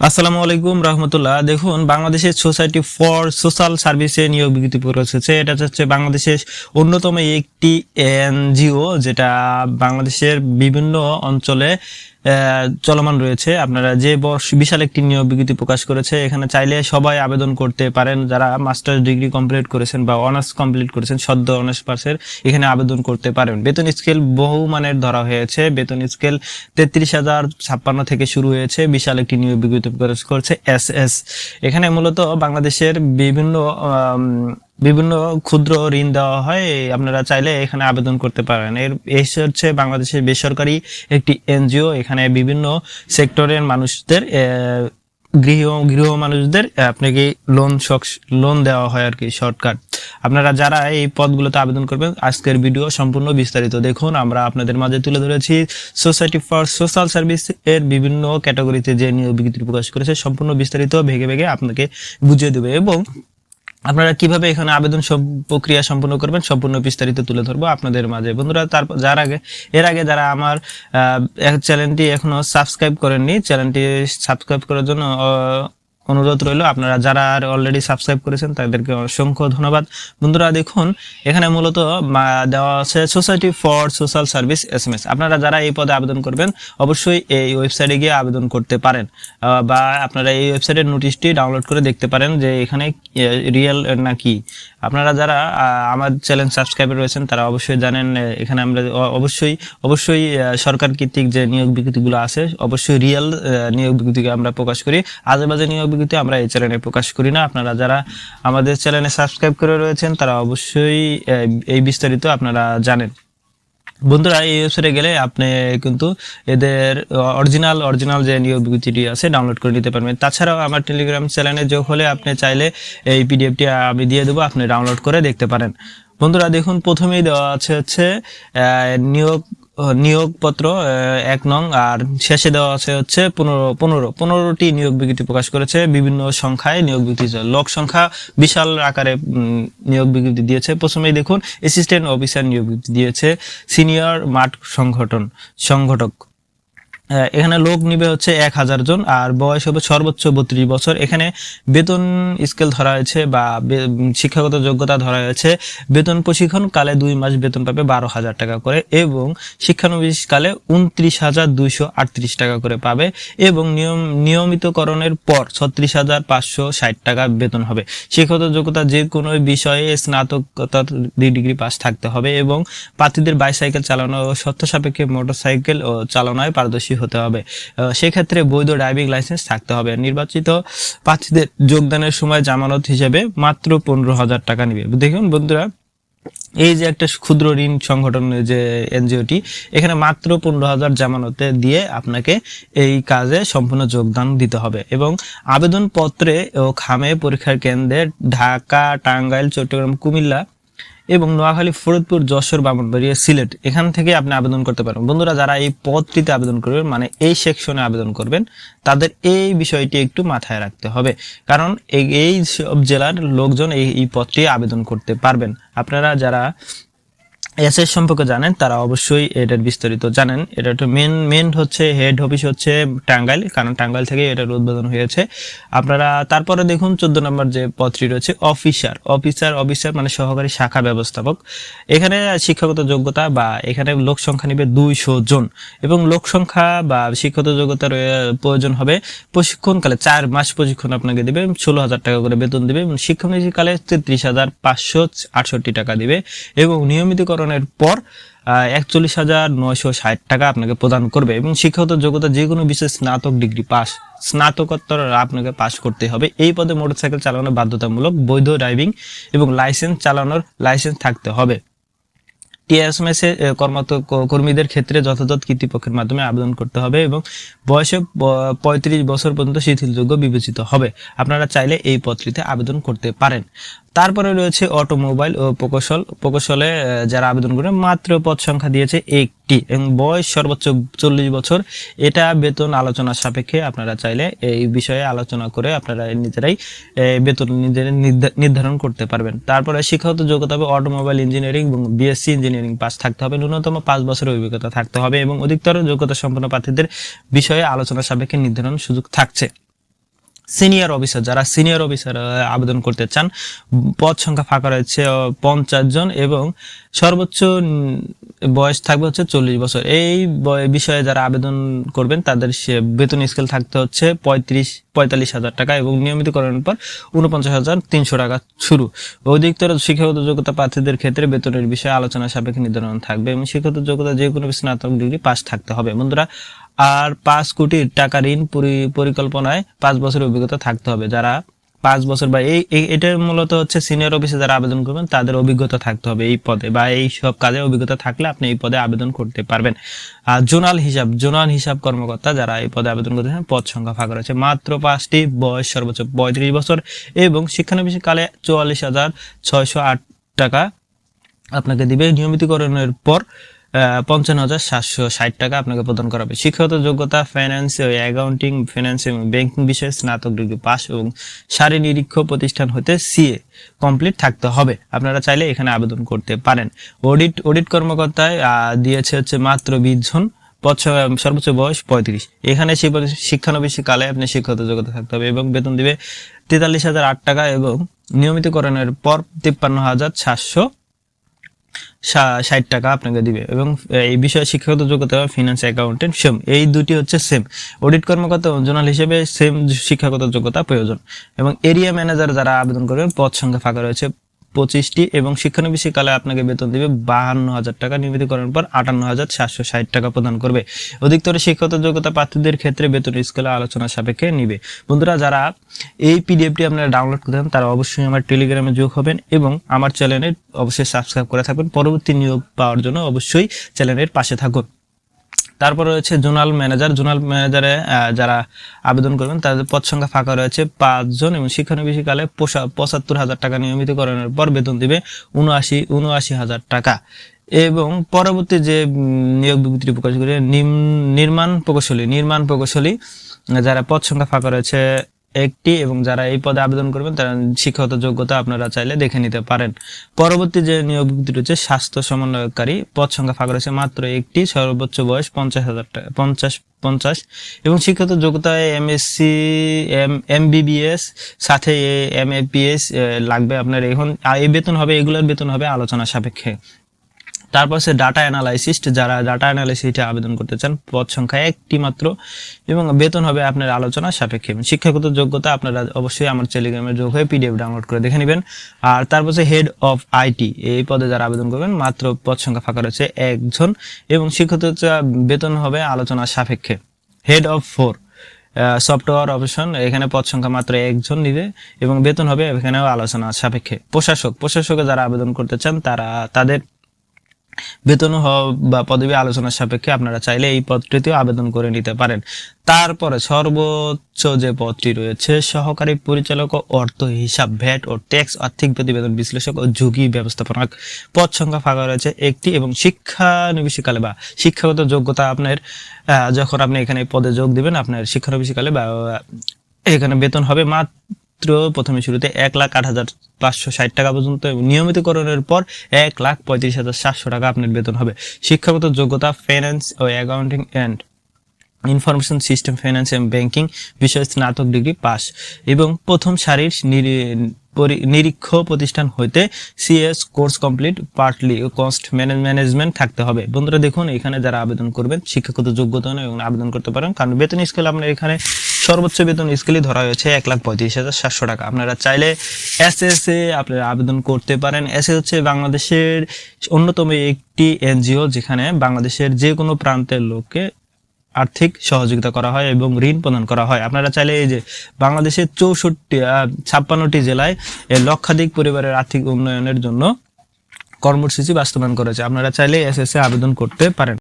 আসসালামু আলাইকুম রহমতুল্লাহ। দেখুন, বাংলাদেশের সোসাইটি ফর সোশ্যাল সার্ভিসে নিয়োগ বিজ্ঞপ্তি প্রকাশ হচ্ছে। এটা হচ্ছে বাংলাদেশের অন্যতম একটি এনজিও, যেটা বাংলাদেশের বিভিন্ন অঞ্চলে চলমান রয়েছে। আপনারা যে বর্ষ বিশাল একটি নিয়োগ বিজ্ঞপ্তি প্রকাশ করেছে, এখানে চাইলে সবাই আবেদন করতে পারেন। যারা মাস্টার্স ডিগ্রি কমপ্লিট করেছেন বা অনার্স কমপ্লিট করেছেন, সদ্য অনার্স পাসের এখানে আবেদন করতে পারেন। বেতন স্কেল বহু মানের ধরা হয়েছে। বেতন স্কেল তেত্রিশ হাজার ছাপ্পান্ন থেকে শুরু হয়েছে। বিশাল একটি নিয়োগ বিজ্ঞপ্তি প্রকাশ করেছে এস এস। এখানে মূলত বাংলাদেশের বিভিন্ন বিভিন্ন ক্ষুদ্র ঋণ দেওয়া হয়, আপনারা চাইলে এখানে আবেদন করতে পারেন। এর, এই হচ্ছে বাংলাদেশের বেসরকারি একটি এনজিও, এখানে বিভিন্ন সেক্টরের মানুষদের গৃহ গৃহ মানুষদের আপনাকে লোন লোন দেওয়া হয় আর কি শর্টকাট আপনারা যারা এই পদগুলোতে আবেদন করবেন, আজকের ভিডিও সম্পূর্ণ বিস্তারিত দেখুন। আমরা আপনাদের মাঝে তুলে ধরেছি সোসাইটি ফর সোশ্যাল সার্ভিস এর বিভিন্ন ক্যাটাগরিতে যে নিয়োগ বিজ্ঞপ্তি প্রকাশ করেছে, সম্পূর্ণ বিস্তারিত ভেগে ভেগে আপনাকে বুঝিয়ে দেবে এবং আপনারা কীভাবে এখানে আবেদন সব প্রক্রিয়া সম্পন্ন করবেন, সম্পূর্ণ বিস্তারিত তুলে ধরবো আপনাদের মাঝে। বন্ধুরা, তারপর যার আগে, এর আগে যারা আমার চ্যানেলটি এখনও সাবস্ক্রাইব করেননি, চ্যানেলটি সাবস্ক্রাইব করার জন্য অনুরোধ রইল, আপনারা যারা আর অলরেডি সাবস্ক্রাইব করেছেন, তাদেরকে অসংখ্য ধন্যবাদ। বন্ধুরা, দেখুন, এখানে মূলত দেওয়া আছে society for social service S M S আপনারা যারা এই পদে আবেদন করবেন, অবশ্যই এই ওয়েবসাইটে গিয়ে আবেদন করতে পারেন। বা আপনারা এই ওয়েবসাইটের নোটিশটি ডাউনলোড করে দেখতে পারেন যে এখানে রিয়েল না কি? আপনারা যারা আমার চ্যানেল সাবস্ক্রাইবে রয়েছেন, তারা অবশ্যই জানেন এখানে আমরা অবশ্যই অবশ্যই সরকার কর্তৃক যে নিয়োগ বিজ্ঞপ্তিগুলো আছে, অবশ্যই রিয়েল নিয়োগ বিজ্ঞপ্তিকে আমরা প্রকাশ করি। আজে বাজে নিয়োগ বিজ্ঞপ্তি আমরা এই চ্যানেলে প্রকাশ করি না। আপনারা যারা আমাদের চ্যানেলে সাবস্ক্রাইব করে রয়েছেন, তারা অবশ্যই এই বিস্তারিত আপনারা জানেন। বন্ধুরা, এই ওয়েবসাইটে গেলে আপনি কিন্তু এদের অরিজিনাল অরিজিনাল যে নিয়োগ বিজ্ঞপ্তিটি আছে ডাউনলোড করে নিতে পারবেন। তাছাড়াও আমার টেলিগ্রাম চ্যানেলে যোগ হলে আপনি চাইলে এই পিডিএফটি আমি দিয়ে দেবো, আপনি ডাউনলোড করে দেখতে পারেন। বন্ধুরা, দেখুন, প্রথমেই দেওয়া আছে হচ্ছে নিয়োগ নিয়োগপত্র এক নং, আর শেষে দেওয়া আছে হচ্ছে পনেরো পনেরো, পনেরোটি নিয়োগ বিজ্ঞপ্তি প্রকাশ করেছে, বিভিন্ন সংখ্যায় নিয়োগ বিজ্ঞপ্তি লোক সংখ্যা বিশাল আকারে নিয়োগ বিজ্ঞপ্তি দিয়েছে। প্রথমেই দেখুন অ্যাসিস্ট্যান্ট অফিসার নিয়োগ বিজ্ঞপ্তি দিয়েছে সিনিয়র মাঠ সংগঠন, সংগঠক। এখানে লোক নিবে হচ্ছে এক হাজার জন, আর বয়স হবে সর্বোচ্চ বত্রিশ বছর। এখানে বেতন স্কেল ধরা হয়েছে বা শিক্ষাগত যোগ্যতা ধরা হয়েছে। বেতন প্রশিক্ষণ কালে দুই মাস বেতন পাবে বারো হাজার টাকা করে এবং শিক্ষানবিশ কালে উনত্রিশ হাজার দুইশো আটত্রিশ টাকা করে পাবে এবং নিয়ম নিয়মিতকরণের পর ছত্রিশ হাজার পাঁচশো ষাট টাকা বেতন হবে। শিক্ষাগত যোগ্যতা যে কোনো বিষয়ে স্নাতকতার ডিগ্রি পাস থাকতে হবে এবং প্রার্থীদের বাইসাইকেল চালানো ও সত্য সাপেক্ষে মোটরসাইকেল ও চালনায় পারদর্শী হতে হবে। সেক্ষেত্রে বৈধ ড্রাইভিং লাইসেন্স থাকতে হবে। নির্বাচিত প্রার্থীদের যোগদানের সময় জামানত হিসেবে মাত্র পনেরো হাজার টাকা নিবে। দেখুন বন্ধুরা, এই যে একটা ক্ষুদ্র ঋণ সংগঠন যে এনজিওটি, এখানে মাত্র পনেরো হাজার জামানতে দিয়ে আপনাকে এই কাজে সম্পূর্ণ যোগদান দিতে হবে এবং আবেদন পত্রে ও খামে পরীক্ষার কেন্দ্রে ঢাকা, টাঙ্গাইল, চট্টগ্রাম, কুমিল্লা এবং নোয়াখালী, ফরিদপুর, যশোর, বামনবাড়িয়া, সিলেট, এখান থেকে আপনি আবেদন করতে পারেন বন্ধুরা, যারা এই পদটিতে আবেদন করবেন মানে এই সেকশনে আবেদন করবেন, তাদের এই বিষয়টি একটু মাথায় রাখতে হবে। কারণ এই- সব জেলার লোকজন এই পদটি আবেদন করতে পারবেন। আপনারা যারা এসএস সম্পর্কে জানেন, তারা অবশ্যই এটার বিস্তারিত জানেন। এটা তো মেন মেন হচ্ছে হেড অফিস হচ্ছে টাঙ্গাইল, কারণ টাঙ্গাইল থেকে এটার উদ্বোধন হয়েছে। আপনারা তারপরে দেখুন, চোদ্দ নম্বর যে পদটি রয়েছে অফিসার অফিসার অফিসার মানে সহকারী শাখা ব্যবস্থাপক। এখানে শিক্ষাগত যোগ্যতা বা এখানে লোক সংখ্যা নিবে দুইশো জন। এবং লোক সংখ্যা বা শিক্ষাগত যোগ্যতার প্রয়োজন হবে প্রশিক্ষণকালে চার মাস প্রশিক্ষণ আপনাকে দেবে, ষোলো হাজার টাকা করে বেতন দেবে এবং শিক্ষানবিশকালে তেত্রিশ হাজার পাঁচশো আটষট্টি টাকা দিবে। এবং নিয়মিতকরণের পর একচল্লিশ হাজার নয়শো ষাট টাকা আপনাকে প্রদান করবে এবং শিক্ষাগত যোগ্যতা যে কোনো বিষয়ে স্নাতক ডিগ্রি পাস, স্নাতকোত্তর আপনাকে পাস করতে হবে। এই পদে মোটরসাইকেল চালানো বাধ্যতামূলক, বৈধ ড্রাইভিং এবং লাইসেন্স চালানোর লাইসেন্স থাকতে হবে। টিএসএমএস এ কর্মরত কর্মীদের ক্ষেত্রে যথাযথ কর্তৃপক্ষের মাধ্যমে আবেদন করতে হবে এবং বয়সে পঁয়ত্রিশ বছর পর্যন্ত শিথিলযোগ্য বিবেচিত হবে। আপনারা চাইলে এই পত্রিতে আবেদন করতে পারেন। তারপরে রয়েছে অটোমোবাইল ও প্রকৌশল। প্রকৌশলে যারা আবেদন করে মাত্র পদ সংখ্যা দিয়েছে একটি এবং বয়স সর্বোচ্চ চল্লিশ বছর। এটা বেতন আলোচনা সাপেক্ষে আপনারা চাইলে এই বিষয়ে আলোচনা করে আপনারা নিজেরাই বেতন নিজেরা নির্ধা- নির্ধারণ করতে পারবেন। তারপরে শিক্ষাগত যোগ্যতা হবে অটোমোবাইল ইঞ্জিনিয়ারিং এবং বিএসসি ইঞ্জিনিয়ারিং পাস থাকতে হবে। ন্যূনতম পাঁচ বছরের অভিজ্ঞতা থাকতে হবে এবং অধিকতর যোগ্যতা সম্পন্ন প্রার্থীদের বিষয়ে আলোচনা সাপেক্ষে নির্ধারণ সুযোগ থাকছে। সিনিয়র অফিসার, যারা সিনিয়র অফিসার আবেদন করতে চান, পদ সংখ্যা ফাঁকা রয়েছে পঞ্চাশ জন এবং সর্বোচ্চ বয়স থাকবে হচ্ছে চল্লিশ বছর। এই বিষয়ে যারা আবেদন করবেন, তাদের বেতন স্কেল থাকতে হচ্ছে পঁয়ত্রিশ, পঁয়তাল্লিশ হাজার টাকা এবং নিয়মিতকরণের পর উনপঞ্চাশ হাজার তিনশো টাকা শুরু। অধিকতর শিক্ষাগত যোগ্যতা প্রার্থীদের ক্ষেত্রে বেতনের বিষয়ে আলোচনা সাপেক্ষে নির্ধারণ থাকবে এবং শিক্ষাগত যোগ্যতা যে কোনো স্নাতক ডিগ্রি পাস থাকতে হবে। বন্ধুরা আর পাঁচ কোটি টাকা ঋণ পরি- পরিকল্পনায় পাঁচ বছরের অভিজ্ঞতা থাকতে হবে। যারা পাঁচ বছর বা এই এটা মূলত হচ্ছে সিনিয়র অফিসে যারা আবেদন করবেন, তাদের অভিজ্ঞতা থাকতে হবে এই পদে বা এই সব কাজে অভিজ্ঞতা থাকলে আপনি এই পদে আবেদন করতে পারবেন। আর জোনাল হিসাব জোনাল হিসাব কর্মকর্তা যারা এই পদে আবেদন করতে পদ সংখ্যা ফাঁকা রয়েছে। মাত্র পাঁচটি, বয়স সর্বোচ্চ পঁয়ত্রিশ বছর এবং শিক্ষানবিশ কালে চুয়াল্লিশ হাজার ছয়শো আট টাকা আপনাকে দিবে। নিয়মিতকরণের পর পঞ্চান্ন হাজার সাতশো ষাট টাকা আপনাকে প্রদান করা হবে। শিক্ষাগত যোগ্যতা ফাইন্যান্স অ্যাকাউন্টিং ফিনান্স এবং ব্যাংকিং বিষয়ে স্নাতক ডিগ্রি পাস এবং সারি নিরীক্ষ প্রতিষ্ঠান হতে সিএ কমপ্লিট থাকতে হবে। আপনারা চাইলে এখানে আবেদন করতে পারেন। অডিট অডিট কর্মকর্তায় দিয়েছে হচ্ছে মাত্র বিশ জন সর্বোচ্চ বয়স পঁয়ত্রিশ। এখানে শিব- শিক্ষানবিশী কালে আপনি শিক্ষাগত যোগ্যতা থাকতে হবে এবং বেতন দিবে তেতাল্লিশ হাজার আট টাকা এবং নিয়মিতকরণের পর তিপ্পান্ন হাজার সাতশো ষাট টাকা আপনাকে দিবে। এবং এই বিষয়ে শিক্ষাগত যোগ্যতা ফিনান্স অ্যাকাউন্টেন্ট সেম এই দুটি হচ্ছে সেম অডিট কর্মকর্তা জোনাল হিসেবে সেম শিক্ষাগত যোগ্যতা প্রয়োজন। এবং এরিয়া ম্যানেজার যারা আবেদন করবেন পদ সংখ্যা ফাঁকা রয়েছে। পঁচিশটি এবং শিক্ষানবিশী কালে আপনাকে বেতন দিবে বাহান্ন হাজার টাকা। নিয়মিতকরণের পর আটান্ন হাজার সাতশো ষাট টাকা প্রদান করবে। অধিকতর শিক্ষাগত যোগ্যতা প্রার্থীদের ক্ষেত্রে বেতন স্কেলে আলোচনা সাপেক্ষে নিবে। বন্ধুরা, যারা এই পিডিএফটি আপনারা ডাউনলোড করতে তারা অবশ্যই আমার টেলিগ্রামে যোগ হবেন এবং আমার চ্যানেলে অবশ্যই সাবস্ক্রাইব করে থাকবেন পরবর্তী নিয়োগ পাওয়ার জন্য অবশ্যই চ্যানেলের পাশে থাকুন। তারপর রয়েছে জোনাল ম্যানেজার। জোনাল ম্যানেজারে যারা আবেদন করবেন, তাদের পদ সংখ্যা ফাঁকা রয়েছে পাঁচজন এবং শিক্ষানবিশিকালে পঁচাত্তর হাজার টাকা নিয়মিতকরণের পর বেতন দিবে উনআশি উনআশি হাজার টাকা। এবং পরবর্তী যে নিয়োগ বিবৃতি প্রকাশ করে নির্মাণ প্রকৌশলী নির্মাণ প্রকৌশলী, যারা পদ সংখ্যা ফাঁকা রয়েছে একটি এবং যারা এই পদে আবেদন করবেন, তারা শিক্ষাগত যোগ্যতা আপনারা চাইলে দেখে নিতে পারেন। পরবর্তী যে নিয়োগ বিজ্ঞপ্তি রয়েছে, স্বাস্থ্য সমন্বয়কারী, পদ সংখ্যা ফাঁকা রয়েছে মাত্র একটি, সর্বোচ্চ বয়স পঞ্চাশ হাজার টাকা, পঞ্চাশ পঞ্চাশ। এবং শিক্ষাগত যোগ্যতায় এমএসসি এম এমবিবিএস সাথে এম লাগবে আপনার। এখন এই বেতন হবে, এগুলোর বেতন হবে আলোচনা সাপেক্ষে। তারপর সে ডাটা অ্যানালাইসিস্ট যারা ডাটা অ্যানালাইসিসে আবেদন করতে চান, পদ সংখ্যা একটি মাত্র এবং বেতন হবে আপনার আলোচনা সাপেক্ষে। শিক্ষাগত যোগ্যতা আপনারা অবশ্যই আমার টেলিগ্রামে যোগ হয়ে পিডিএফ ডাউনলোড করে দেখে নেবেন। আর তারপর সে হেড অফ আইটি এই পদে যারা আবেদন করবেন, মাত্র পদ সংখ্যা ফাঁকা রয়েছে একজন এবং শিক্ষাগত বেতন হবে আলোচনা সাপেক্ষে। Head of for software option এখানে পদ সংখ্যা মাত্র একজন নিবে এবং বেতন হবে এখানেও আলোচনা সাপেক্ষে। প্রশাসক, প্রশাসকে যারা আবেদন করতে চান, তারা তাদের বেতন বা পদবি আলোচনার সাপেক্ষে আপনারা চাইলে এই পদটিতেও আবেদন করে নিতে পারেন। তারপরে সর্বোচ্চ যে পদটি রয়েছে, সহকারী পরিচালক ও অর্থ হিসাব, ভ্যাট ও ট্যাক্স, আর্থিক প্রতিবেদন বিশ্লেষক ও ঝুঁকি ব্যবস্থাপনা পদ সংখ্যা ফাঁকা রয়েছে একটি এবং শিক্ষানবিশীকালে বা শিক্ষাগত যোগ্যতা আপনার যখন আপনি এখানে পদে যোগ দিবেন, আপনার শিক্ষানবিশীকালে বা এখানে বেতন হবে মাত্র প্রথমে শুরুতে এক লাখ আট হাজার পাঁচশো ষাট টাকা পর্যন্ত নিয়মিতকরণের পর এক লাখ পঁয়ত্রিশ হাজার সাতশো টাকা আপনার বেতন হবে। শিক্ষাগত যোগ্যতা finance O accounting and information system finance এবং ব্যাংকিং বিষয়ে স্নাতক ডিগ্রি পাস। এবং প্রথম সারির নিরীক্ষ প্রতিষ্ঠান হইতে CS course complete partly cost management থাকতে হবে। বন্ধুরা দেখুন, এখানে যারা আবেদন করবেন, শিক্ষাগত যোগ্যতা এবং আবেদন করতে পারেন, কারণ বেতন স্কেল আপনার এখানে সর্বোচ্চ বেতন স্কেলই ধরা হয়েছে এক লাখ পঁয়ত্রিশ হাজার সাতশো টাকা। আপনারা চাইলে এস এস এ আপনারা আবেদন করতে পারেন। এস হচ্ছে বাংলাদেশের অন্যতম একটি এনজিও যেখানে বাংলাদেশের যে কোনো প্রান্তের লোককে আর্থিক সহযোগিতা করা হয় এবং ঋণ প্রদান করা হয়। আপনারা চাইলে এই যে বাংলাদেশের চৌষট্টি ছাপ্পান্নটি জেলায় লক্ষাধিক পরিবারের আর্থিক উন্নয়নের জন্য কর্মসূচি বাস্তবায়ন করেছে। আপনারা চাইলে এস এস এ আবেদন করতে পারেন।